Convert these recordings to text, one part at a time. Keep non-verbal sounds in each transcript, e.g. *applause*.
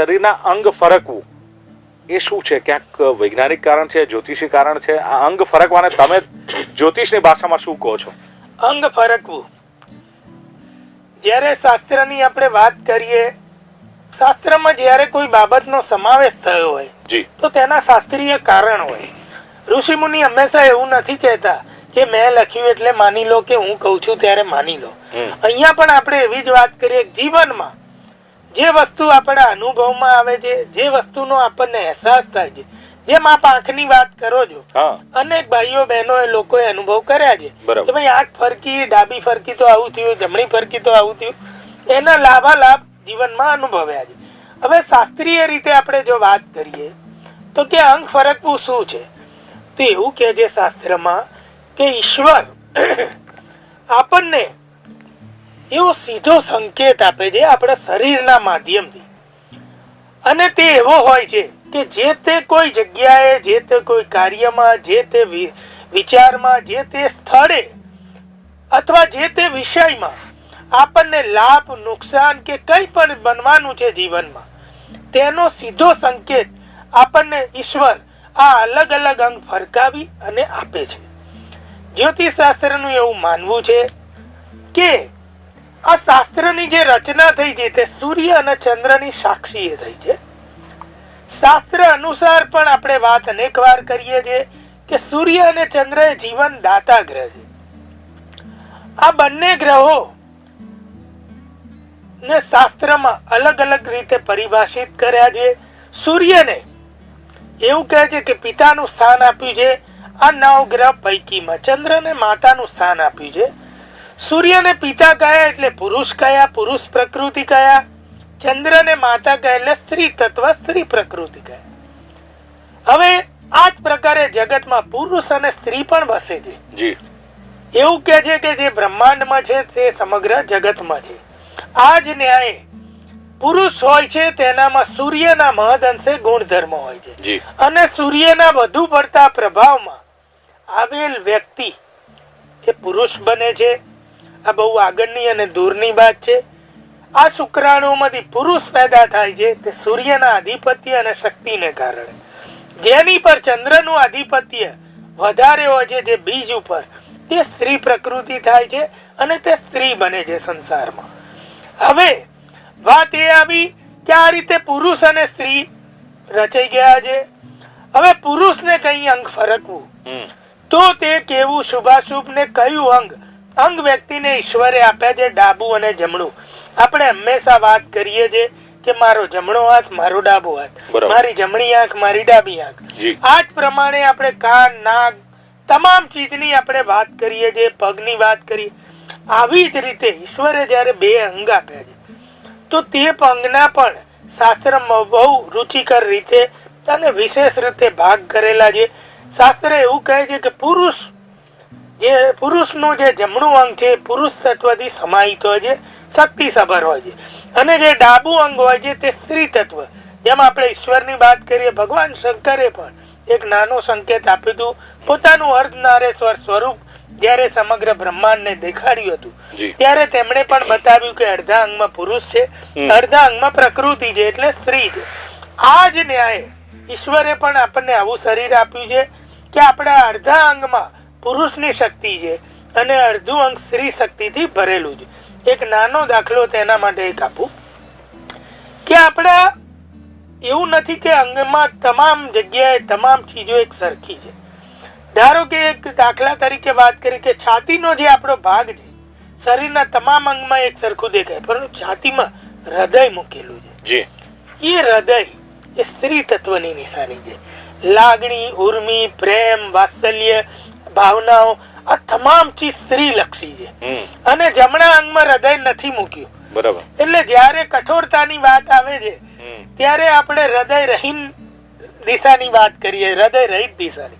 શરીરના અંગ ફરકવું એ શું છે? ક્યાંક વૈજ્ઞાનિક કારણ છે જ્યોતિષી કારણ છે. આ અંગ ફરકવાને તમે જ્યોતિષની ભાષામાં શું કહો છો? અંગ ફરકવું. જ્યારે શાસ્ત્રની આપણે વાત કરીએ શાસ્ત્રમાં જ્યારે કોઈ બાબતનો સમાવેશ થયો હોય જી. તો તેના શાસ્ત્રીય કારણ હોય. ઋષિ મુનિ હંમેશા એવું નથી કહેતા કે મેં લખ્યું એટલે માની લો કે હું કહું છું ત્યારે માની લો. અહીંયા પણ આપણે એવી જ વાત કરીએ જીવનમાં જે વસ્તુ આપણા અનુભવમાં આવે છે જે વસ્તુનો આપણને અહેસાસ થાય છે જેમ આપ આંખની વાત કરો છો અનેક ભાઈઓ બહેનો એ લોકોએ અનુભવ કર્યા છે. કે ભાઈ આંખ ફરકી ડાબી ફરકી તો આવું થયું જમણી ફરકી તો આવું થયું એના લાભા લાભ જીવનમાં અનુભવ્યા છે. હવે શાસ્ત્રીય રીતે આપણે જો વાત કરીએ તો કે અંગ ફરકવું શું છે? તો એવું કહે છે શાસ્ત્રમાં કે ઈશ્વર *coughs* આપણને એવો સીધો સંકેત આપે છે આપણા શરીરના માધ્યમથી. અને તે એવો હોય છે કે જે તે કોઈ જગ્યાએ, જે તે કોઈ કાર્યમાં, જે તે વિચારમાં, જે તે સ્થળે અથવા જે તે વિષયમાં આપણને લાભ, નુકસાન કે કંઈ પણ બનવાનું છે જીવનમાં, તેનો સીધો સંકેત આપણને ઈશ્વર આ અલગ અલગ અંગ ફરકાવી અને આપે છે. જ્યોતિષશાસ્ત્રનું એવું માનવું છે કે આ શાસ્ત્રની જે રચના થઈ છે તે સૂર્ય અને ચંદ્રની સાક્ષીએ થઈ છે. શાસ્ત્ર અનુસાર પણ આપણે વાત અનેક વાર કરીએ છીએ કે સૂર્ય અને ચંદ્ર એ જીવન દાતા ગ્રહ છે. આ બંને ગ્રહો ને શાસ્ત્રમાં અલગ અલગ રીતે પરિભાષિત કર્યા છે. સૂર્યને એવું કહે છે કે પિતાનું સ્થાન આપ્યું છે. આ નવ ગ્રહ પૈકીમાં ચંદ્રને માતાનું સ્થાન આપ્યું છે. સૂર્યને પિતા કયા એટલે પુરુષ કયા પુરુષ પ્રકૃતિ કયા? ચંદ્રને માતા કહે એટલે સ્ત્રી તત્વ સ્ત્રી પ્રકૃતિ કહે હવે આ જ પ્રકારે જગતમાં પુરુષ અને સ્ત્રી પણ વસે છે. એવું કે છે કે જે બ્રહ્માંડમાં છે તે સમગ્ર જગતમાં છે. આ જ ન્યાય પુરુષ હોય છે તેનામાં સૂર્યના મહદ અંશે ગુણધર્મ હોય છે. અને સૂર્યના વધુ પડતા પ્રભાવમાં આવેલ વ્યક્તિ એ પુરુષ બને છે આ બહુ આગળની અને દૂરની વાત છે. આ શુક્રાણુમાંથી પુરુષ પેદા થાય છે તે સૂર્યના આધિપત્ય અને શક્તિને કારણે. જેની પર ચંદ્રનું આધિપત્ય વધારે હોય છે જે બીજ ઉપર તે સ્ત્રી પ્રકૃતિ થાય છે અને તે સ્ત્રી બને છે સંસારમાં. હવે વાત એ આવી કે આ રીતે પુરુષ અને સ્ત્રી રચાઈ ગયા છે. હવે પુરુષને કઈ અંગ ફરકવું? તો તે કેવું શુભાશુભ ને કયું અંગ અંગ વ્યક્તિને ઈશ્વરે આપ્યા છે ડાબું અને જમણું. આપણે હંમેશા વાત કરીએ છીએ કે મારો જમણો હાથ મારો ડાબો હાથ. મારી જમણી આંખ મારી ડાબી આંખ. આ જ પ્રમાણે આપણે કાન નાક તમામ ચીજની આપણે વાત કરીએ છીએ પગની વાત કરીએ. આવી જ રીતે ઈશ્વરે જ્યારે બે અંગ આપ્યા છે તો તે અંગના પણ શાસ્ત્રમાં બહુ રુચિકર રીતે અને વિશેષ રીતે ભાગ કરેલા છે. શાસ્ત્ર એવું કહે છે કે પુરુષ જે પુરુષનું જે જમણું અંગ છે પુરુષ તત્વથી સમાહિત હોય છે શક્તિ સભર હોય છે. અને જે ડાબુ અંગ હોય છે તે સ્ત્રી તત્વ. જેમ આપણે ઈશ્વરની વાત કરીએ ભગવાન શંકરે પણ એક નાનો સંકેત આપ્યું હતું. પોતાનું અર્ધનારેશ્વર સ્વરૂપ જ્યારે સમગ્ર બ્રહ્માંડને દેખાડ્યું હતું ત્યારે તેમણે પણ બતાવ્યું કે અડધા અંગમાં પુરુષ છે અડધા અંગમાં પ્રકૃતિ છે એટલે સ્ત્રી છે. આ જ ન્યાય ઈશ્વરે પણ આપણને આવું શરીર આપ્યું છે કે આપણા અડધા અંગમાં પુરુષની શક્તિ છે અને અડધું અંગ સ્ત્રી શક્તિથી ભરેલું છે. એક નાનો દાખલો તેના માટે એક આપું. કે આપણા એવું નથી કે અંગમાં તમામ જગ્યાએ તમામ ચીજો એક સરખી છે. ધારો કે એક દાખલા તરીકે વાત કરી કે છાતીનો જે આપણો ભાગ છે શરીરના તમામ અંગમાં એક સરખું દેખાય પરંતુ છાતીમાં હૃદય મૂકેલું છે. જી. એ હૃદય એ સ્ત્રી તત્વની નિશાની છે. લાગણી ઉર્મી પ્રેમ વાત્સલ્ય ભાવનાઓ આ તમામ ચીજ સ્ત્રી લક્ષી છે અને જમણા અંગમાં હૃદય નથી મૂક્યું. બરાબર. એટલે જ્યારે કઠોરતાની વાત આવે છે ત્યારે આપણે હૃદય રહીન દિશાની વાત કરીએ હૃદય રહિત દિશાની.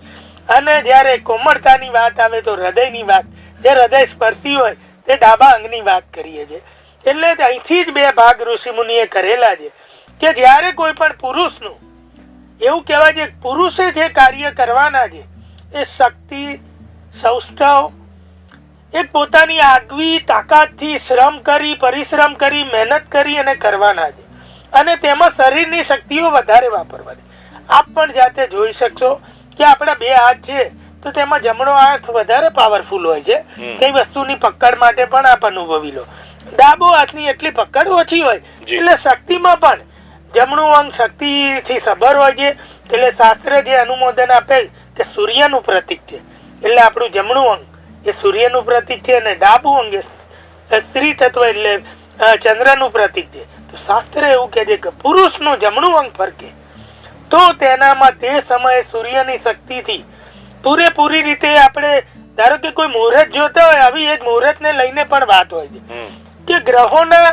અને જ્યારે કોમળતાની વાત આવે તો હૃદયની વાત. જે હૃદય સ્પર્શી હોય તે ડાબા અંગની વાત કરીએ છીએ. એટલે અહીંથી જ બે ભાગ ઋષિ મુનિએ કરેલા છે કે જ્યારે કોઈ પણ પુરુષનું એવું કહેવાય છે પુરુષે જે કાર્ય કરવાના છે એ શક્તિ સૌષ્ઠવ એક પોતાની આગવી તાકાતથી શ્રમ કરી પરિશ્રમ કરી મહેનત કરી અને કરવાના છે. અને તેમાં શરીરની શક્તિઓ વધારે વાપરવાની. આપ પણ જાતે જોઈ શકશો કે આપણા બે હાથ છે તો તેમાં જમણો હાથ વધારે પાવરફુલ હોય છે. કઈ વસ્તુની પકડ માટે પણ આપ અનુભવી લો. ડાબો હાથની એટલી પકડ ઓછી હોય એટલે શક્તિમાં પણ જમણું અંગ શક્તિથી સભર હોય છે એટલે શાસ્ત્ર જે અનુમોદન આપે કે સૂર્યનું પ્રતીક છે. એટલે આપણું જમણું અંગ એ સૂર્યનું પ્રતીક છે અને ડાબું અંગ એ સ્ત્રી તત્વ એટલે ચંદ્રનું પ્રતીક છે. તો શાસ્ત્ર એવું કહે છે કે પુરુષનું જમણું અંગ ફરકે. તો તેનામાં તે સમયે સૂર્યની શક્તિથી પૂરેપૂરી રીતે આપણે ધારો કે કોઈ મુહૂર્ત જોતા હોય આવી એક મુહૂર્તને લઈને પણ વાત હોય છે. કે ગ્રહોના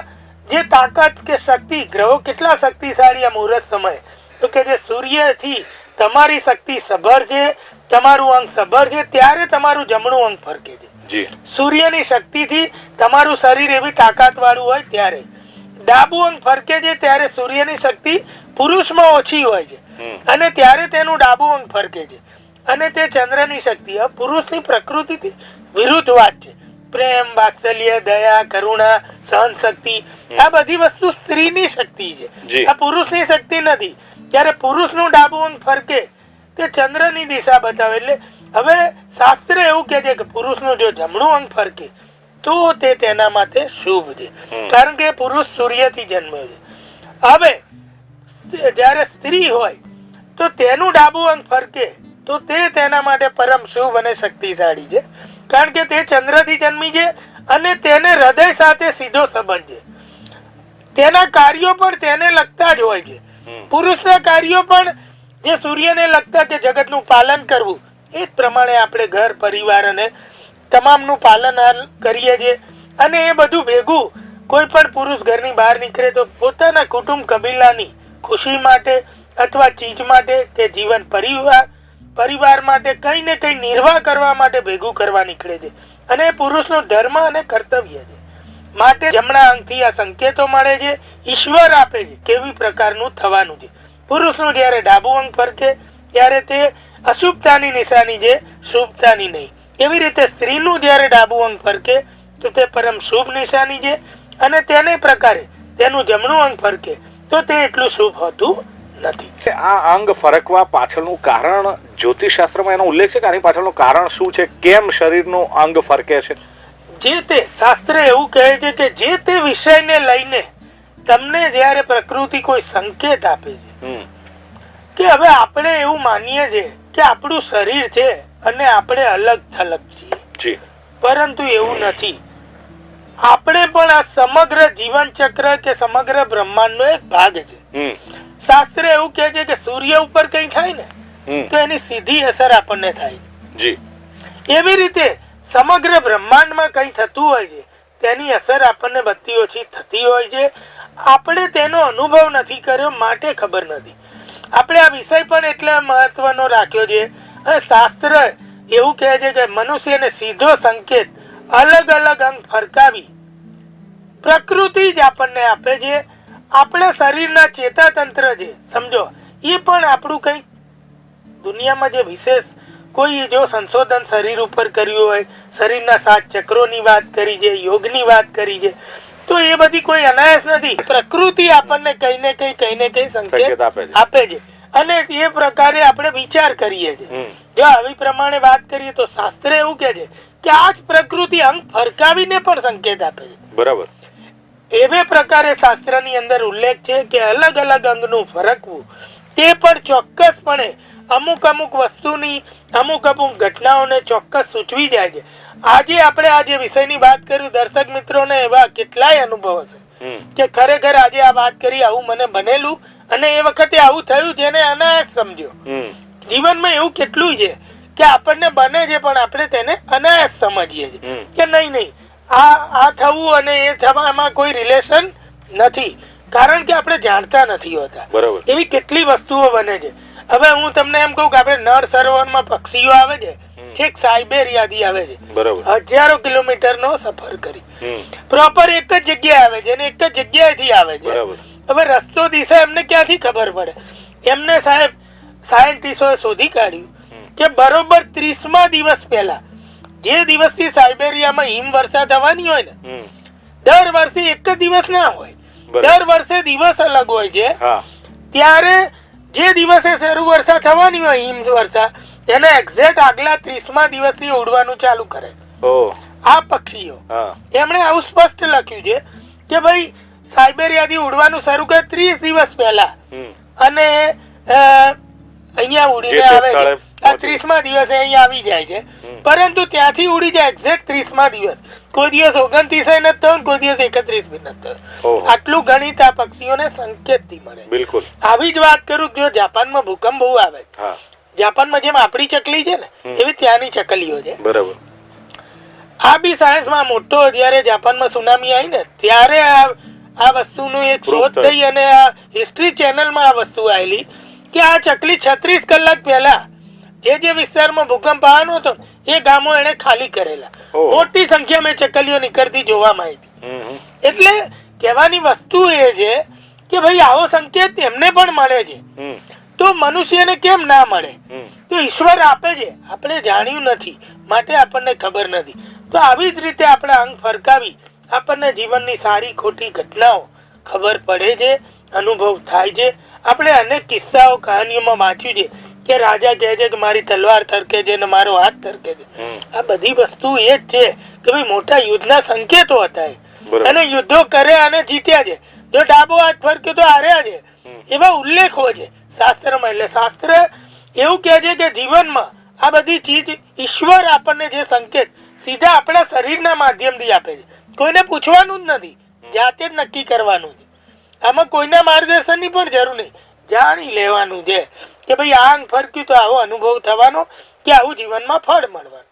જે તાકાત કે શક્તિ ગ્રહો કેટલા શક્તિશાળી આ મુહૂર્ત સમય. તો કે જે સૂર્યથી તમારી શક્તિ સભર છે તમારું અંગ સભર છે ત્યારે તમારું જમણું અંગ ફરકે છે. સૂર્યની શક્તિથી તમારું શરીર એવી તાકાત વાળું હોય ત્યારે. ડાબુ અંગ ફરકે છે ત્યારે સૂર્યની શક્તિ પુરુષમાં ઓછી હોય છે. અને ત્યારે તેનું ડાબુ અંગ ફરકે છે. અને તે ચંદ્રની શક્તિ પુરુષની પ્રકૃતિથી વિરુદ્ધ વાત છે. પ્રેમ વાત્સલ્ય દયા કરુણા સહન શક્તિ આ બધી વસ્તુ સ્ત્રીની શક્તિ છે. આ પુરુષની શક્તિ નથી. ત્યારે પુરુષનું ડાબુ અંગ ફરકે તે ચંદ્રની દિશા બતાવે. એટલે હવે શાસ્ત્ર એવું કહે છે કે પુરુષનું જો જમણું અંગ ફરકે તો તે તેના માટે શુભ છે. કારણ કે પુરુષ સૂર્યથી જન્મ્યો છે. હવે જ્યારે સ્ત્રી હોય તો તેનું ડાબુ અંગ ફરકે તો તે તેના માટે પરમ શુભ અને શક્તિશાળી છે. કારણ કે તે ચંદ્રથી જન્મી છે અને તેને હૃદય સાથે સીધો સંબંધ છે. તેના કાર્યો પણ તેને લગતા જ હોય છે. પુરુષના કાર્યો પણ જે સૂર્યને લગતા કે જગતનું પાલન કરવું, એ જ પ્રમાણે આપણે ઘર, પરિવાર અને તમામનું પાલન કરીએ છીએ. અને એ બધું ભેગું, કોઈ પણ પુરુષ ઘરની બહાર નીકળે તો પોતાના કુટુંબ કબીલાની ખુશી માટે અથવા ચીજ માટે કે જીવન પરિવાર પરિવાર માટે કંઈ ને કંઈ નિર્વાહ કરવા માટે ભેગું કરવા નીકળે છે. અને એ પુરુષનો ધર્મ અને કર્તવ્ય છે. માટે જમણા અંગથી આ સંકેતો મળે છે, ઈશ્વર આપે છે, કેવી પ્રકારનું થવાનું છે. પુરુષનું જ્યારે ડાબુ અંગ ફરકે ત્યારે તે અશુભતાની નિશાની છે શુભતાની નહીં. એવી રીતે સ્ત્રીનું જ્યારે ડાબુ અંગ ફરકે તો તે પરમ શુભ નિશાની છે અને તેને પ્રકારે તેનું જમણું અંગ ફરકે તો તે એટલું શુભ હોતું નથી. કે આ અંગ ફરકવા પાછળનું કારણ જ્યોતિષશાસ્ત્રમાં એનો ઉલ્લેખ છે કે આની પાછળનું કારણ શું છે? કેમ શરીરનું અંગ ફરકે છે? જે તે શાસ્ત્ર એવું કહે છે કે જે તે વિષયને લઈને તમને જ્યારે પ્રકૃતિ કોઈ સંકેત આપે છે કે હવે આપણે એવું માનીએ છીએ કે આપણું શરીર છે અને આપણે અલગ થલગ છીએ. પરંતુ એવું નથી. આપણે પણ આ સમગ્ર જીવન ચક્ર કે સમગ્ર બ્રહ્માંડનો એક ભાગ છે. શાસ્ત્ર એવું કહે છે કે સૂર્ય ઉપર કંઈ થાય ને તો એની સીધી અસર આપણને થાય. જી. એવી રીતે સમગ્ર બ્રહ્માંડમાં કંઈ થતું હોય છે તેની અસર આપણને બધી ઓછી થતી હોય છે આપણે તેનો અનુભવ નથી કર્યો, માટે ખબર નથી. આપણે આ વિષય પણ એટલે મહત્વનો રાખ્યો છે. અને શાસ્ત્ર એવું કહે છે કે મનુષ્યને સીધો સંકેત, અલગ અલગ અંગ ફરકાવી પ્રકૃતિ જ આપણને આપે છે. આપણા શરીરના ચેતાતંત્ર છે, સમજો. એ પણ આપણું કંઈક દુનિયામાં જે વિશેષ કોઈ જો સંશોધન શરીર ઉપર કર્યું હોય, શરીરના સાત ચક્રોની વાત કરી છે, યોગની વાત કરી છે. તો એ બધી કોઈ અનાયાસ નથી. પ્રકૃતિ આપણને કઈ ને કઈ કઈ ને કઈ સંકેત આપે છે. અને એ પ્રકારે આપણે વિચાર કરીએ છીએ. જો આવી પ્રમાણે વાત કરીએ તો શાસ્ત્ર એવું કહે છે કે આ જ પ્રકૃતિ અંગ ફરકાવીને પણ સંકેત આપે છે. બરાબર. એવે પ્રકારે શાસ્ત્રની અંદર ઉલ્લેખ છે કે અલગ અલગ અંગનું ફરકવું તે પણ ચોક્કસપણે અમુક અમુક વસ્તુની અમુક અમુક ઘટનાઓને ચોક્કસ સૂચવી જાય છે. આજે આપણે આ જે વિષયની વાત કરી દર્શક મિત્રોને એવા કેટલાય અનુભવ હશે. કે ખરેખર આજે આ વાત કરી આવું મને બનેલું અને એ વખતે આવું થયું જેને અનાયાસ સમજ્યો. જીવનમાં એવું કેટલું છે કે આપણને બને છે પણ આપણે તેને અનાયાસ સમજીએ છીએ. કે નહીં નહીં. આ આ થવું અને એ થવામાં કોઈ રિલેશન નથી. કારણ કે આપણે જાણતા નથી હોતા. બરાબર. એવી કેટલી વસ્તુઓ બને છે. હવે હું તમને એમ કહું કે આપણે નર સરોવરમાં પક્ષીઓ આવે છે છેક સાયબેરિયાથી આવે છે. બરાબર. હજારો કિલોમીટરનો સફર કરી. પ્રોપર એક જ જગ્યાએ આવે છે અને એક જ જગ્યાએથી આવે છે. હવે રસ્તો દિશા એમને ક્યાંથી ખબર પડે? એમને સાહેબ સાયન્ટિસ્ટોએ શોધી કાઢ્યું કે બરોબર ત્રીસમા દિવસ પહેલા જે દિવસથી સાયબેરિયામાં હિમવર્ષા થવાની હોય ને દર વર્ષે એક જ દિવસ ના હોય. દર વર્ષે દિવસ અલગ હોય છે. ત્યારે જે દિવસે શરૂ વર્ષા થવાની હોય હિમ વર્ષા એને એક્ઝેક્ટ આગલા ત્રીસમા દિવસથી ઉડવાનું ચાલુ કરે. આ પક્ષીઓ. એમણે આવું સ્પષ્ટ લખ્યું છે કે ભાઈ સાયબેરિયાથી ઉડવાનું શરૂ કરે ત્રીસ દિવસ પહેલા. અને અહીંયા ઉડીને આવે છે. આ ત્રીસમા દિવસે અહીંયા આવી જાય છે. પરંતુ ત્યાંથી ઉડી જાય એક્ઝેક્ટ ત્રીસમા દિવસ. કોઈ દિવસ ઓગણત્રીસ નથી થયો કોઈ દિવસ એકત્રીસ બી નથી થયો. આટલું ગણિત આ પક્ષીઓને સંકેતથી મળે બિલકુલ. આવી જ વાત કરું જો જાપાનમાં ભૂકંપ બહુ આવે જાપાનમાં જેમ આપણી ચકલી છે ને એવી ત્યાંની ચકલીઓ છે. બરાબર. આ બી સાયન્સમાં મોટો જ્યારે જાપાનમાં સુનામી આવી ને ત્યારે આ આ વસ્તુનું એક શોધ થઈ અને આ હિસ્ટ્રી ચેનલમાં આ વસ્તુ આવેલી કે આ ચકલી છત્રીસ કલાક પહેલા જે જે વિસ્તારમાં ભૂકંપ આવવાનો હતો એ ગામો એને ખાલી કરેલા. મોટી સંખ્યામાં ચકલીઓ નીકળતી જોવામાં આવી હતી. એટલે કહેવાની વસ્તુ એ છે કે ભાઈ આવો સંકેત એમને પણ મળે છે. તો મનુષ્યને કેમ ના મળે? તો ઈશ્વર આપે છે. આપણે જાણ્યું નથી. માટે આપણને ખબર નથી. તો આવી જ રીતે આપણે અંગ ફરકાવી આપણને જીવનની સારી ખોટી ઘટનાઓ ખબર પડે છે અનુભવ થાય છે. આપણે અનેક કિસ્સાઓ કહાનીઓમાં વાંચ્યું છે. કે રાજા કહે છે કે મારી તલવાર થરકે છે ને મારો હાથ થરકે છે. આ બધી વસ્તુ એ જ છે કે ભાઈ મોટા યુદ્ધના સંકેતો હતા અને યુદ્ધો કર્યા અને જીત્યા છે. જો ડાબો હાથ ફરકે તો હાર્યા છે. એવા ઉલ્લેખો છે શાસ્ત્રમાં. એટલે શાસ્ત્ર એવું કહે છે કે જીવનમાં આ બધી ચીજ ઈશ્વર આપણને જે સંકેત સીધા આપણા શરીરના માધ્યમથી આપે છે. કોઈને પૂછવાનું જ નથી. જાતે જ નક્કી કરવાનું છે. આમાં કોઈના માર્ગદર્શનની પણ જરૂર નહીં. જાણી લેવાનું છે. કે ભાઈ આ ફરક્યું તો આવો અનુભવ થવાનો કે આવું જીવનમાં ફળ મળવાનું.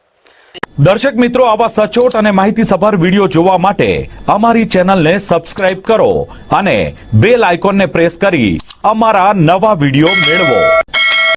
દર્શક મિત્રો, આવા સચોટ અને માહિતીસભર વીડિયો જોવા માટે અમારી ચેનલને સબસ્ક્રાઇબ કરો અને બેલ આઇકોનને પ્રેસ કરી અમારા નવા વીડિયો મેળવો.